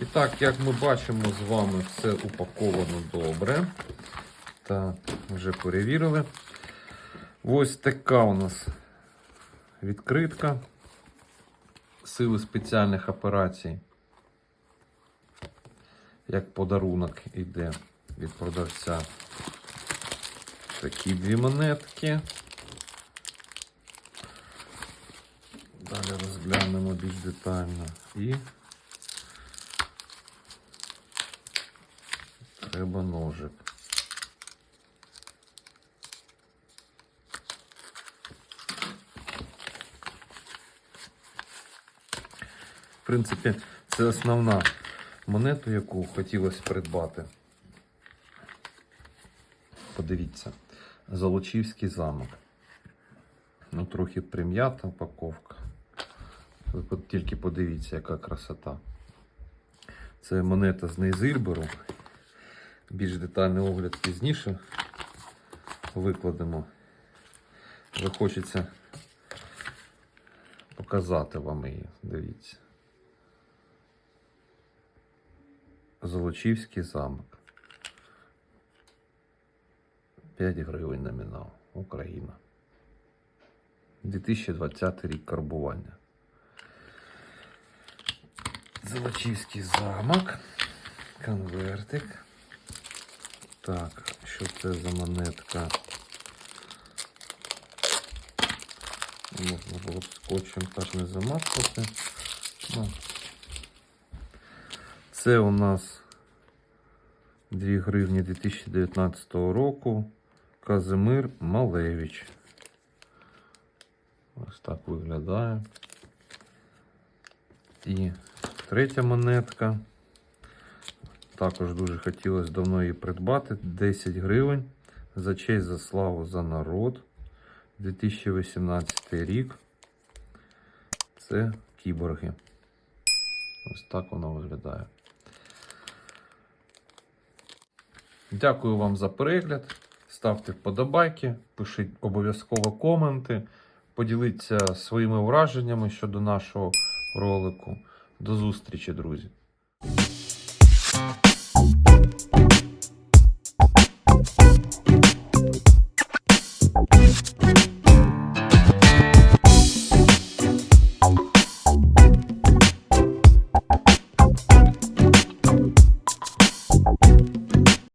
І так, як ми бачимо з вами, все упаковано добре. Так, вже перевірили. Ось така у нас відкритка. Сили спеціальних операцій. Як подарунок іде від продавця. Такі дві монетки. Далі розглянемо більш детально. І треба ножик. В принципі, це основна монета, яку хотілося придбати. Подивіться, Золочівський замок. Ну, трохи прим'ята упаковка. Ви тільки подивіться, яка красота. Це монета з Нейзильберу. Більш детальний огляд пізніше викладемо. Вже хочеться показати вам її. Дивіться. Золочівський замок. 5 гривень номінал. Україна. 2020 рік карбування. Золочівський замок. Конвертик. Так, що це за монетка? Можна було б скотчем теж не замазувати. Ну. Це у нас 2 гривні 2019 року. Казимир Малевич. Ось так виглядає. І третя монетка. Також дуже хотілося давно її придбати. 10 гривень. За честь, за славу, за народ. 2018 рік. Це кіборги. Ось так воно виглядає. Дякую вам за перегляд. Ставте вподобайки, пишіть обов'язково коменти, поділіться своїми враженнями щодо нашого ролику. До зустрічі, друзі!